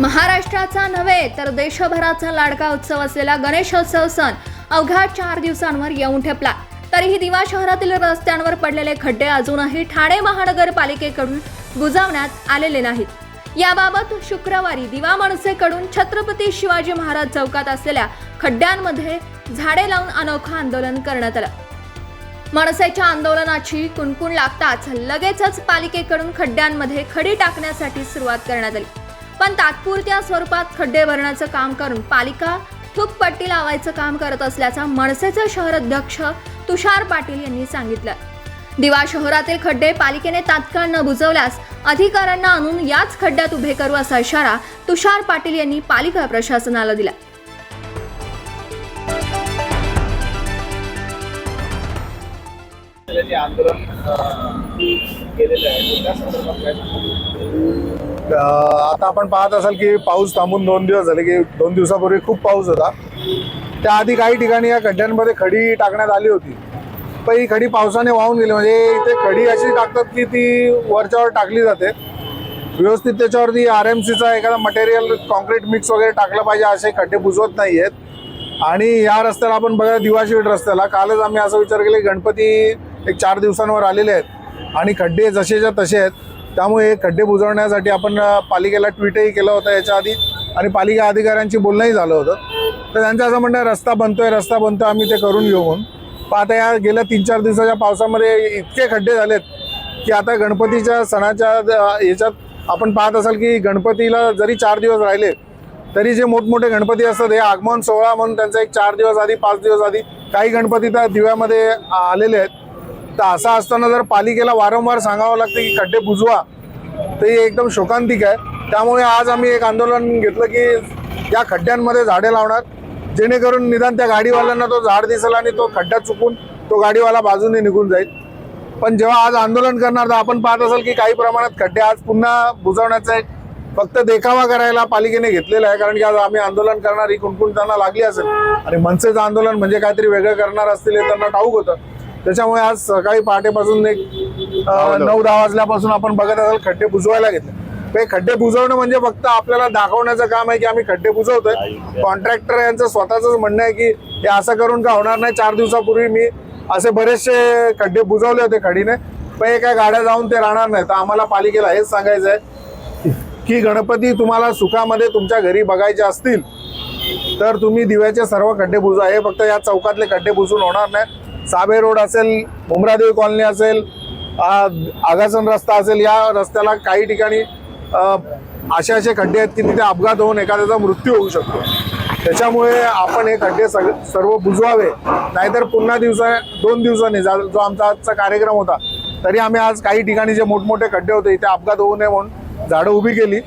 महाराष्ट्राचा नव्हे तर देशभराचा लाडका उत्सव असलेला गणेशोत्सव सण अवघ्या चार दिवसांवर येऊन ठेपला. तरीही दिवा शहरातील रस्त्यांवर पडलेले खड्डे अजूनही ठाणे महानगरपालिकेकडून बुजावण्यात आलेले नाहीत. याबाबत शुक्रवारी दिवा मनसेकडून छत्रपती शिवाजी महाराज चौकात असलेल्या खड्ड्यांमध्ये झाडे लावून अनोखं आंदोलन करण्यात आलं. मनसेच्या आंदोलनाची कुणकुण लागताच लगेचच पालिकेकडून खड्ड्यांमध्ये खडी टाकण्यासाठी सुरुवात करण्यात आली. पण तात्पुरत्या स्वरूपात खड्डे भरण्याचं काम करून पालिका थूकपट्टी लावायचं काम करत असल्याचं मनसेचे शहर अध्यक्ष तुषार पाटील यांनी सांगितलं. दिवा शहरातील खड्डे पालिकेने तात्काळ न बुजवल्यास अधिकाऱ्यांना आणून याच खड्ड्यात उभे करू असा इशारा तुषार पाटील यांनी पालिका प्रशासनाला दिला. आंदोलन केलेलं आहे आता आपण पाहत असाल की पाऊस थांबून दोन दिवस झाले की दोन दिवसापूर्वी खूप पाऊस होता. त्याआधी काही ठिकाणी या खड्ड्यांमध्ये खडी टाकण्यात आली होती. पण ही खडी पावसाने वाहून गेली. म्हणजे इथे खडी अशी टाकतात की ती वरच्यावर टाकली जाते. व्यवस्थित त्याच्यावरती आर एम सीचा एखादा मटेरियल कॉन्क्रीट मिक्स वगैरे टाकलं पाहिजे असे खड्डे बुजवत नाही आहेत आणि या रस्त्याला आपण बघा दिवाशीट रस्त्याला. कालच आम्ही असा विचार केला गणपती एक चार दिवसांवर आलेले आहेत. आणि खड्डे जसेच्या तसे आहेत. त्यामुळे हे खड्डे बुजवण्यासाठी आपण पालिकेला ट्विटही केलं होतं याच्या आधी आणि पालिका अधिकाऱ्यांची बोलणंही झालं होतं. तर त्यांचं असं म्हणणं आहे, रस्ता बनतोय रस्ता बनतोय आम्ही ते करून घेऊ म्हणून. पण आता या गेल्या तीन चार दिवसाच्या पावसामध्ये इतके खड्डे झालेत की आता गणपतीच्या सणाच्या याच्यात आपण पाहत असाल की गणपतीला जरी चार दिवस राहिले तरी जे मोठमोठे गणपती असतात हे आगमन सोहळा म्हणून त्यांचा एक चार दिवस आधी पाच दिवस आधी काही गणपती त्या दिव्यामध्ये आलेले आहेत. तर असं असताना जर पालिकेला वारंवार सांगावं लागतं की खड्डे बुजवा तर हे एकदम शोकांतिक आहे. त्यामुळे आज आम्ही एक आंदोलन घेतलं की या खड्ड्यांमध्ये झाडे लावणार जेणेकरून निदान त्या गाडीवाल्यांना तो झाड दिसेल आणि तो खड्डा चुकून तो गाडीवाला बाजूने निघून जाईल. पण जेव्हा आज आंदोलन करणार तर आपण पाहत असाल की काही प्रमाणात खड्डे आज पुन्हा बुजवण्याचा एक फक्त देखावा करायला पालिकेने घेतलेला आहे कारण की आज आम्ही आंदोलन करणार ही कुणकुण त्यांना लागली असेल. आणि मनसेचं आंदोलन म्हणजे काहीतरी वेगळं करणार असतील हे त्यांना ठाऊक होतं. त्याच्यामुळे आज सकाळी पहाटेपासून एक नऊ दहा वाजल्यापासून आपण बघत असाल खड्डे बुजवायला घेतले. हे खड्डे बुजवणं म्हणजे फक्त आपल्याला दाखवण्याचं काम आहे की आम्ही खड्डे बुजवतोय. कॉन्ट्रॅक्टर यांचं स्वतःच म्हणणं आहे की हे असं करून का होणार नाही? चार दिवसापूर्वी मी असे बरेचसे खड्डे बुजवले होते खडीने. पण हे काय गाड्या जाऊन ते राहणार नाही. तर आम्हाला पालिकेला हेच सांगायचं आहे की गणपती तुम्हाला सुखामध्ये तुमच्या घरी बघायचे असतील तर तुम्ही दिव्याचे सर्व खड्डे बुजवा. हे फक्त या चौकातले खड्डे बुजून होणार नाही. साबे रोड असेल मुमरादेवी कॉलनी असेल आगासन रस्ता असेल या रस्त्याला काही ठिकाणी असे असे खड्डे आहेत की तिथे अपघात होऊन एखाद्याचा मृत्यू होऊ शकतो. त्याच्यामुळे आपण हे खड्डे सग सर्व बुजवावे. नाहीतर पुन्हा दिवसा दोन दिवसांनी जा- जो आमचा आजचा कार्यक्रम होता तरी आम्ही आज काही ठिकाणी जे मोठमोठे खड्डे होते इथे अपघात होऊ नये म्हणून झाडं उभी केली.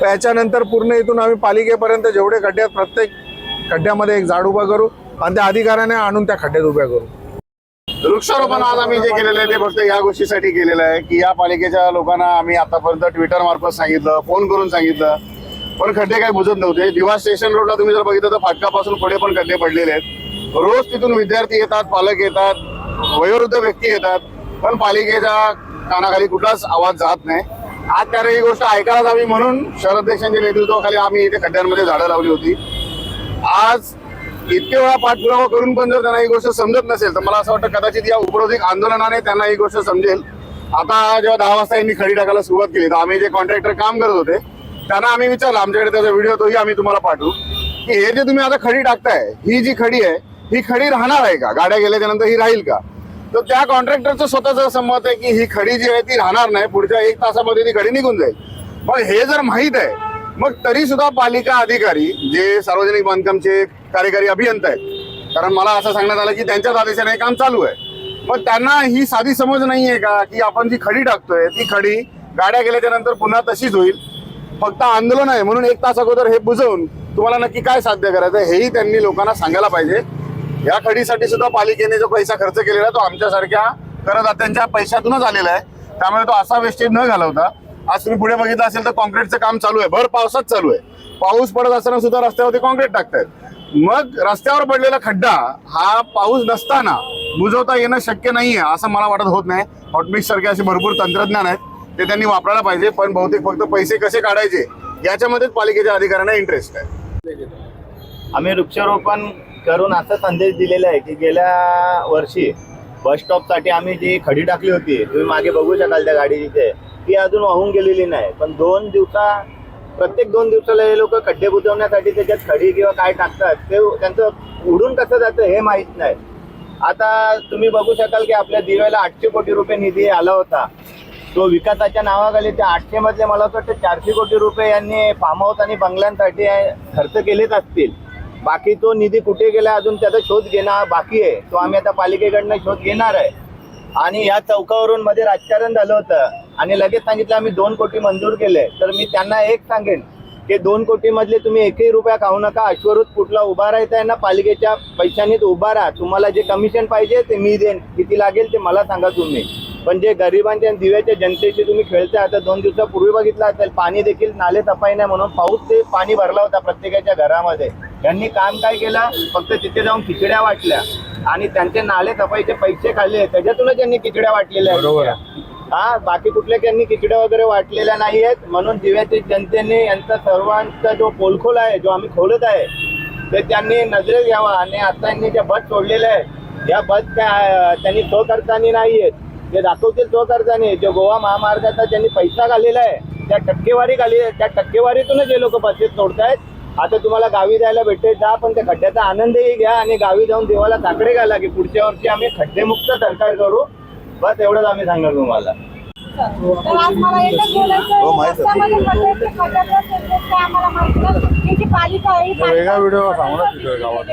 तर याच्यानंतर पूर्ण इथून आम्ही पालिकेपर्यंत जेवढे खड्डे आहेत प्रत्येक खड्ड्यामध्ये एक झाड उभा करू आणि त्या अधिकाऱ्याने आणून त्या खड्ड्यात उभ्या करू. वृक्षारोपण आज आम्ही जे केलेलं आहे ते फक्त या गोष्टीसाठी केलेलं आहे की या पालिकेच्या लोकांना आम्ही आतापर्यंत ट्विटर मार्फत सांगितलं फोन करून सांगितलं. पण खड्डे काही बुजत नव्हते. दिवा स्टेशन रोडला तुम्ही जर बघितलं तर फाटकापासून पुढे पण खड्डे पडलेले आहेत. रोज तिथून विद्यार्थी येतात पालक येतात वयोवृद्ध व्यक्ती येतात पण पालिकेच्या कानाखाली कुठलाच आवाज जात नाही. आज त्याने ही गोष्ट ऐकायला जावी म्हणून शहराध्यक्षांच्या नेतृत्वाखाली आम्ही इथे खड्ड्यांमध्ये झाडं लावली होती. आज इतके वेळा पाठपुरावा करून पण जर त्यांना ही गोष्ट समजत नसेल तर मला असं वाटतं कदाचित या उपरोधिक आंदोलनाने त्यांना ही गोष्ट समजेल. आता जेव्हा दहा वाजता यांनी खडी टाकायला सुरुवात केली तर आम्ही जे कॉन्ट्रॅक्टर काम करत होते त्यांना आम्ही विचारलं आमच्याकडे त्याचा व्हिडिओ तोही आम्ही तुम्हाला पाठवू की हे जे तुम्ही आता खडी टाकताय ही जी खडी आहे ही खडी राहणार आहे का? गाड्या गेल्याच्यानंतर ही राहील का? तर त्या कॉन्ट्रॅक्टरचं स्वतःचं असं मत आहे की ही खडी जी आहे ती राहणार नाही पुढच्या एक तासामध्ये ती खडी निघून जाईल. पण हे जर माहीत आहे मग तरी सुद्धा पालिका अधिकारी जे सार्वजनिक बांधकामचे कार्यकारी अभियंता आहेत कारण मला असं सांगण्यात आलं की त्यांच्याच आदेशाने हे काम चालू आहे. मग त्यांना ही साधी समज नाहीये का की आपण जी खडी टाकतोय ती खडी गाड्या गेल्याच्यानंतर पुन्हा तशीच होईल? फक्त आंदोलन आहे म्हणून एक तास अगोदर हे बुजवून तुम्हाला नक्की काय साध्य करायचं हेही त्यांनी लोकांना सांगायला पाहिजे. या खडीसाठी सुद्धा पालिकेने जो पैसा खर्च केलेला तो आमच्यासारख्या करदात्यांच्या पैशातूनच आलेला आहे. त्यामुळे तो असा वेस्टेज न घालवता आज तुम्ही पुढे बघितलं असेल तर कॉन्क्रीटचं काम चालू आहे. भर पावसात चालू आहे. पाऊस पडत असताना सुद्धा रस्त्यावरती कॉन्क्रीट टाकतायत. मग रस्त्यावर पडलेला खड्डा हा पाऊस नसताना बुजवता येणं शक्य नाहीये असं मला वाटत होत नाही. हॉटमिक्स सारखे असे भरपूर तंत्रज्ञान आहेत. ते त्यांनी वापरायला पाहिजे पण बहुतेक फक्त पैसे कसे काढायचे याच्यामध्येच पालिकेच्या अधिकाऱ्यांना इंटरेस्ट आहे. आम्ही वृक्षारोपण करून असा संदेश दिलेला आहे की गेल्या वर्षी बस स्टॉपसाठी आम्ही जी खडी टाकली होती तुम्ही मागे बघू शकाल त्या गाडी तिथे ती अजून वाहून गेलेली नाही. पण दोन दिवसा प्रत्येक दोन दिवसाला हे लोक खड्डे बुजवण्यासाठी त्याच्यात खडी किंवा काय टाकतात ते त्यांचं उडून कसं जातं हे माहीत नाही. आता तुम्ही बघू शकाल की आपल्या दिव्याला आठशे कोटी रुपये निधी आला होता. तो विकासाच्या नावाखाली त्या आठशे मधले मला असं वाटतं चारशे कोटी रुपये यांनी फार्म हाऊस आणि बंगल्यांसाठी खर्च केलेच असतील. बाकी तो निधी कुठे गेला अजून त्याचा शोध घेणं बाकी आहे. तो आम्ही आता पालिकेकडनं शोध घेणार आहे. आणि या चौकावरून मध्ये राजकारण झालं होतं. आणि लगेच सांगितलं आम्ही दोन कोटी मंजूर केले. तर मी त्यांना एक सांगेन की दोन कोटी मधले तुम्ही एकही रुपया खाऊ नका. अश्वरूत कुठला उभा राहायचा आहे ना पालिकेच्या पैशांनीच उभा राहा. तुम्हाला जे कमिशन पाहिजे ते मी देईन. किती लागेल ते मला सांगा तुम्ही. पण जे गरिबांच्या आणि दिव्याच्या जनतेशी तुम्ही खेळताय आता दोन दिवसापूर्वी बघितलं असेल पाणी देखील नाले सफाई नाही म्हणून पाऊस ते पाणी भरला होता प्रत्येकाच्या घरामध्ये. यांनी काम काय केलं? फक्त तिथे जाऊन खिचड्या वाटल्या. आणि त्यांचे नाले सफाईचे पैसे खाल्ले. त्याच्यातूनच यांनी खिचड्या वाटलेल्या बरोबर आहेत हा बाकी कुठल्या त्यांनी खिचड्या वगैरे वाटलेल्या नाही आहेत. म्हणून दिव्याच्या जनतेने यांचा सर्वांचा जो पोलखोल आहे जो आम्ही खोलत आहे ते त्यांनी नजरेत घ्यावा. आणि आता यांनी ज्या बस सोडलेल्या आहेत या बस त्या त्यांनी स्वकर्तानी नाही आहेत. ते दाखवतील स्वकर्तानी जो गोवा महामार्गाचा त्यांनी पैसा घालेला आहे त्या टक्केवारी घाली त्या टक्केवारीतूनच हे लोक बसेस सोडतायत. आता तुम्हाला गावी जायला भेटेल जा पण त्या खड्ड्याचा आनंदही घ्या आणि गावी जाऊन देवाला साकडे घाला की पुढच्या वर्षी आम्ही खड्डेमुक्त सरकार करू. बस एवढंच आम्ही सांगणार तुम्हाला तर आज मला एकच बोलायचं हो, माहीत आहे. रस्त्यामध्ये खड्ड्याचे खड्ड्याचे खड्ड्याचे आम्हाला माहिती नाही. ही जी पालिका आहे ही वेगळा पालिका व्हिडिओ सांगू ना तिथे गावात.